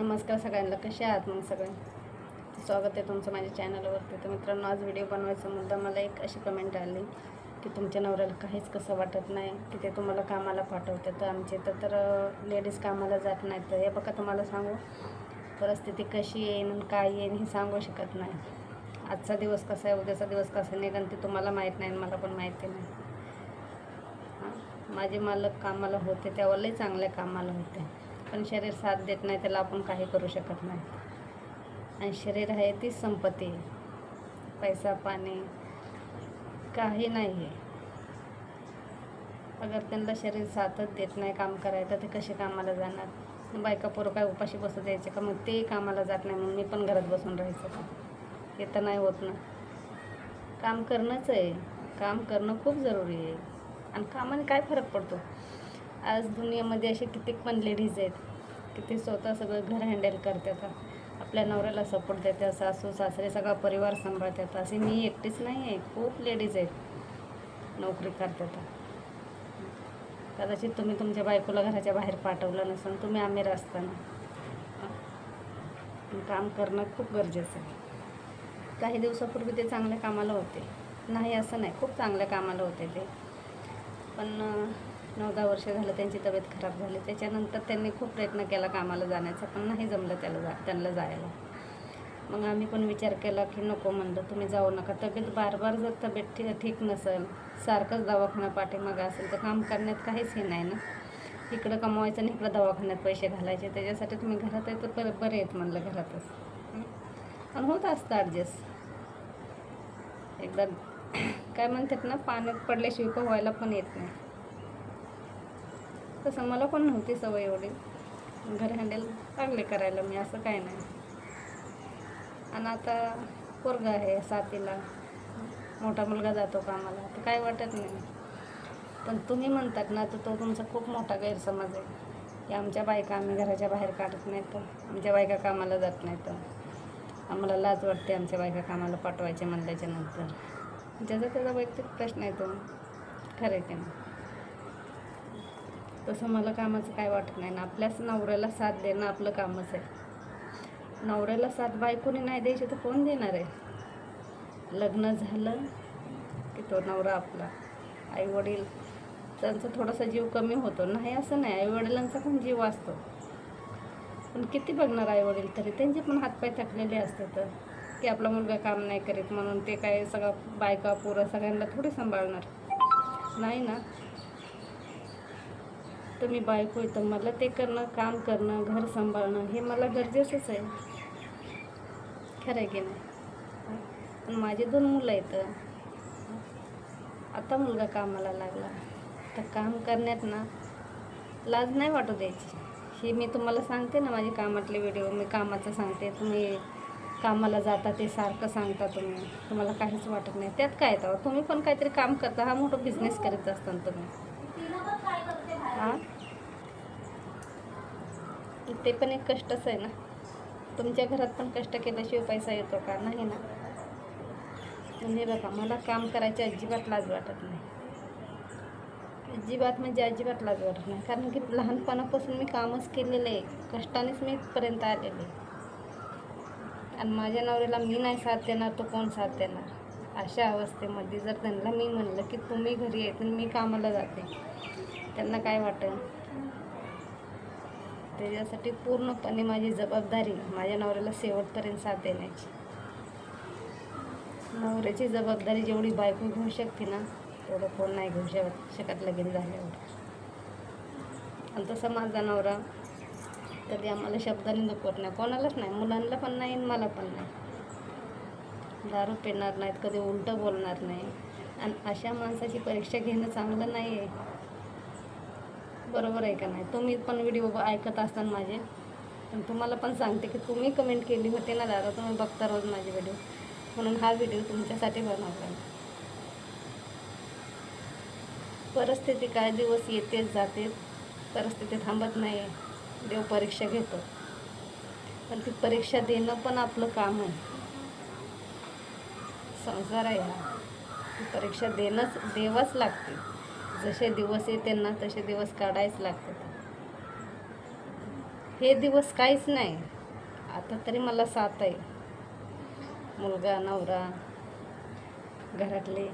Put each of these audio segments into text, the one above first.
नमस्कार सगळ्यांना कसे आहात मग सगळे? स्वागत आहे तुमचं माझ्या चॅनलवरती. तर मित्रांनो आज व्हिडिओ बनवायचा मुद्दा मला एक अशी कमेंट आली की तुमच्या नवऱ्याला काहीच कसं वाटत नाही की ते तुम्हाला कामाला पाठवतात. तर आमचे इथं तर लेडीज कामाला जात नाहीत. तर हे बघा तुम्हाला सांगू परिस्थिती कशी येईन आणि काय येईन हे सांगू शकत नाही. आजचा दिवस कसा आहे उद्याचा दिवस कसा निघन ते तुम्हाला माहीत नाही आणि मला पण माहिती नाही. हां? माझे मालक कामाला होते तेव्हा लई चांगल्या कामाला होते. पण शरीर साथ देत नाही त्याला आपण काही करू शकत नाही. आणि शरीर आहे तीच संपत्ती. आहे. पैसा पाणी काही नाही आहे अगर त्यांना शरीर साथच देत नाही काम करायचं ते कसे कामाला जाणार? बायका पोरं काय उपाशी बसू द्यायचे का मग? ते कामाला जात नाही मग मी पण घरात बसून राहायचं का? हे तर नाही होत ना. काम करणंच आहे. काम करणं खूप जरुरी आहे. आणि कामाने काय फरक पडतो? आज दुनियामध्ये असे कितीक पण लेडीज आहेत की ते स्वतः सगळं घर हँडल करतात. आपल्या नवऱ्याला सपोर्ट देतात सासू सासरे सगळा परिवार सांभाळतात. असे मी एकटीच नाही आहे खूप लेडीज आहेत. नोकरी करतात. कदाचित तुम्ही तुमच्या बायकोला घराच्या बाहेर पाठवलं नसेल तुम्ही आम्ही असताना काम करणं खूप गरजेचं आहे. काही दिवसापूर्वी ते चांगल्या कामाला होते. नाही असं नाही. खूप चांगल्या कामाला होते ते. पण नऊ दहा वर्ष झालं त्यांची तब्येत खराब झाली. त्याच्यानंतर त्यांनी खूप प्रयत्न केला कामाला जाण्याचा पण नाही जमलं त्याला जा त्यांना जायला. मग आम्ही पण विचार केला की नको म्हणलं तुम्ही जाऊ नका. तब्येत बार बार जर तब्येत ठी ठीक नसेल सारखंच दवाखाना पाठीमागं असेल तर काम करण्यात काहीच हे नाही ना. इकडं कमवायचं आणि इकडं दवाखान्यात पैसे घालायचे. त्याच्यासाठी तुम्ही घरात आहे तर बरं बरे आहेत म्हणलं घरातच. पण आणि होत असतं ॲडजस्ट एकदा काय म्हणतात ना पाण्यात पडल्याशिवाय पोहायला पण येत नाही. तसं मला पण नव्हती सवय एवढी. घर हँडल लागले करायला मी असं काय नाही. आणि आता पोरगा आहे साथीला. मोठा मुलगा जातो कामाला तर काय वाटत नाही. पण तुम्ही म्हणतात ना तर तो तुमचा खूप मोठा गैरसमज आहे. की आमच्या बायका आम्ही घराच्या बाहेर काढत नाही तर आमच्या बायका कामाला जात नाही तर. आम्हाला लाज वाटते आमच्या बायका कामाला पाठवायचे म्हणल्याच्या नंतर. ज्याचा त्याचा वैयक्तिक प्रश्न आहे तो. खरं की नाही? तसं मला कामाचं काय वाटत नाही. ना आपल्याच नवऱ्याला साथ देणं आपलं कामच आहे. नवऱ्याला साथ बायकोनी नाही द्यायची तर कोण देणार आहे? लग्न झालं की तो नवरा आपला. आईवडील त्यांचा थोडासा जीव कमी होतो. नाही असं नाही. आईवडिलांचा पण जीव असतो. पण किती बघणार आईवडील तरी? त्यांचे पण हातपाय थकलेले असतात की आपला मुलगा काम नाही करीत म्हणून ते काय सगळं बायका पोरं सगळ्यांना थोडी सांभाळणार? नाही ना. तर मी बायको येतं मला ते करणं काम करणं घर सांभाळणं हे मला गरजेचंच आहे. खरं आहे की नाही? पण माझे दोन मुलं आहेत. आता मुलगा कामाला लागला. तर काम करण्यात ना लाज नाही वाटू द्यायची. हे मी तुम्हाला सांगते ना माझे कामातले व्हिडिओ मी कामाचं सांगते. तुम्ही कामाला जाता ते सारखं सांगता तुम्ही. तुम्हाला काहीच वाटत नाही. त्यात काय येतं तुम्ही पण काहीतरी काम करता. हा मोठा बिझनेस करीत असताना तुम्ही हां ते पण एक कष्टच आहे ना. तुमच्या घरात पण कष्ट केल्याशिवाय पैसा येतो का? नाही ना. म्हणजे बघा मला काम करायची अजिबात लाज वाटत नाही. अजिबात म्हणजे अजिबात लाज वाटत नाही. कारण की लहानपणापासून मी कामच केलेलं आहे. कष्टानेच मी इथपर्यंत आलेले आणि माझ्या नवऱ्याला मी नाही साथ देणार तो कोण साथ देणार? अशा अवस्थेमध्ये जर त्यांना मी म्हणलं की तुम्ही घरी आहे तर मी कामाला जाते त्यांना काय वाटेल त्याच्यासाठी पूर्णपणे माझी जबाबदारी माझ्या नवऱ्याला शेवटपर्यंत साथ देण्याची. नवऱ्याची जबाबदारी जेवढी बायको घेऊ शकते ना तेवढं कोण नाही घेऊ शकत शकत लगीन झाल्यावर. आणि तसं माझा नवरा कधी आम्हाला शब्दाने दुखवत नाही. कोणालाच नाही. मुलांना पण नाही मला पण नाही. दारू पिणार नाहीत कधी उलटं बोलणार नाही. आणि अशा माणसाची परीक्षा घेणं चांगलं नाही आहे बरोबर आहे का नाही? तुम्ही पण व्हिडिओ ऐकत असाल माझे. पण तुम्हाला पण सांगते की तुम्ही कमेंट केली होती ना दादा तुम्ही बघता रोज माझे व्हिडिओ म्हणून हा व्हिडिओ तुमच्यासाठी बनवला परिस्थिती काय? दिवस येतेच जाते. परिस्थिती थांबत नाही देव परीक्षा घेतो. पण ती परीक्षा देणं पण आपलं काम आहे. संसार आहे हा. ती परीक्षा देणंच देवाच लागते. जसे दिवस येते ना तसे दिवस काढायच लागतात. हे दिवस काहीच नाही. आता तरी मला साथ आहे. मुलगा नवरा घरातले.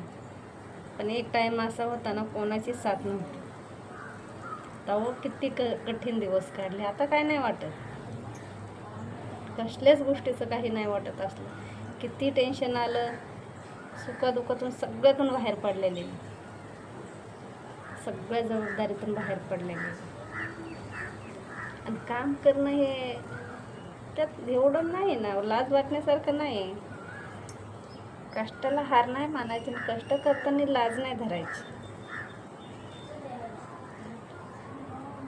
पण एक टाईम असा होता ना कोणाची साथ नव्हती. तेव्हा किती क कठीण दिवस काढले. आता काय नाही वाटत. कसल्याच गोष्टीचं काही नाही वाटत असलं. किती टेन्शन आलं. सुखादुखातून सगळ्यातून बाहेर पडलेले मी. सगळ्या जबाबदारीतून बाहेर पडलेले आणि काम करणं हे त्यात एवढं नाही ना लाज वाटण्यासारखं नाही. कष्टाला हार नाही मानायची आणि कष्ट करताना लाज नाही धरायची.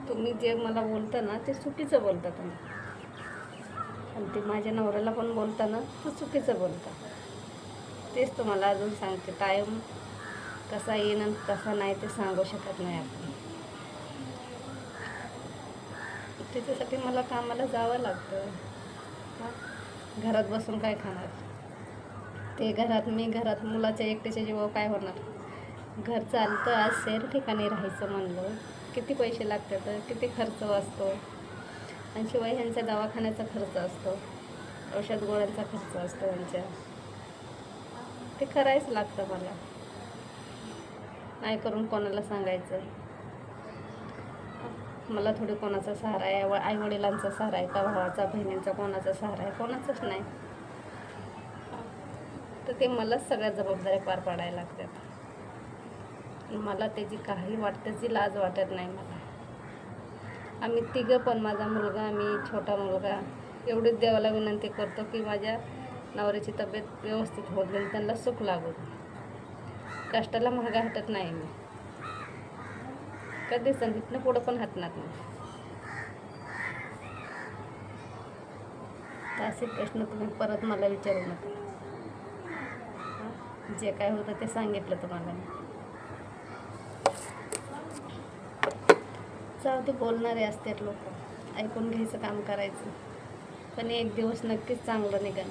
तुम्ही जे मला बोलता ना ते चुकीचं बोलता तुम्ही. आणि ते माझ्या नवऱ्याला पण बोलता ना तू चुकीचं बोलता. तेच तुम्हाला अजून सांगते टाईम कसा येईन आणि कसा नाही ते सांगू शकत नाही आपण. त्याच्यासाठी मला कामाला जावं लागतं. घरात बसून काय खाणार? ते घरात मी घरात मुलाच्या एकट्याच्या जीवावर काय होणार? घर चालतं आज शहर ठिकाणी राहायचं म्हणलं किती पैसे लागतात किती खर्च असतो? आणि शिवाय ह्यांच्या दवाखान्याचा खर्च असतो. औषध गोळ्यांचा खर्च असतो यांच्या ते करायच लागतं मला. नाही करून कोणाला सांगायचं? मला थोडे कोणाचा सहारा आहे आई आईवडिलांचा सहारा आहे का भावाचा बहिणींचा कोणाचा सहारा आहे कोणाचाच नाही. तर ते मलाच सगळ्या जबाबदाऱ्या पार पाडायला लागतात. मला त्याची काही वाटण्याची लाज वाटत नाही मला. आम्ही तिघं पण माझा मुलगा मी छोटा मुलगा एवढीच देवाला विनंती करतो की माझ्या नवऱ्याची तब्येत व्यवस्थित होत गेली त्यांना सुख लागू कष्टाला महागा हटत नाही मी. कधी संधीतनं पुढं पण हटणार नाही. असे प्रश्न तुम्ही परत मला विचारू नका. जे काय होतं ते सांगितलं तुम्हाला जाऊ ते बोलणारे असतात लोक. ऐकून घ्यायचं काम करायचं. पण एक दिवस नक्कीच चांगलं निघाल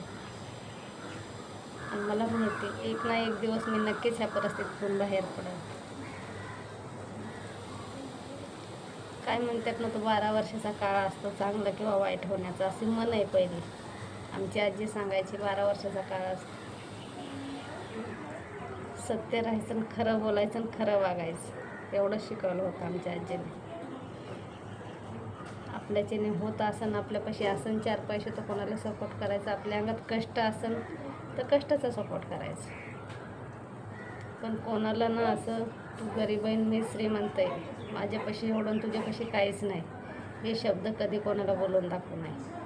आणि मला माहिती एक ना एक दिवस मी नक्कीच ह्या परिस्थितीतून बाहेर पडेल काय म्हणतात ना तो बारा वर्षाचा काळ असतो चांगलं किंवा वाईट होण्याचा असे मन आहे पहिली. आमची आजी सांगायची बारा वर्षाचा काळ असतो. सत्य राहायचं आणि खरं बोलायचं आणि खरं वागायचं. एवढं शिकवलं होतं आमच्या आजीने. आपल्याच्याने होत असन आपल्यापाशी असन चार पैसे तर कोणाला सपोर्ट करायचा आपल्या अंगात कष्ट असन तर कष्टाचा सपोर्ट करायचा. पण कोणाला ना असं तू गरीब आहे मी श्रीमंत आहे माझ्यापाशी एवढं तुझ्यापाशी काहीच नाही. हे शब्द कधी कोणाला बोलून दाखवू नाही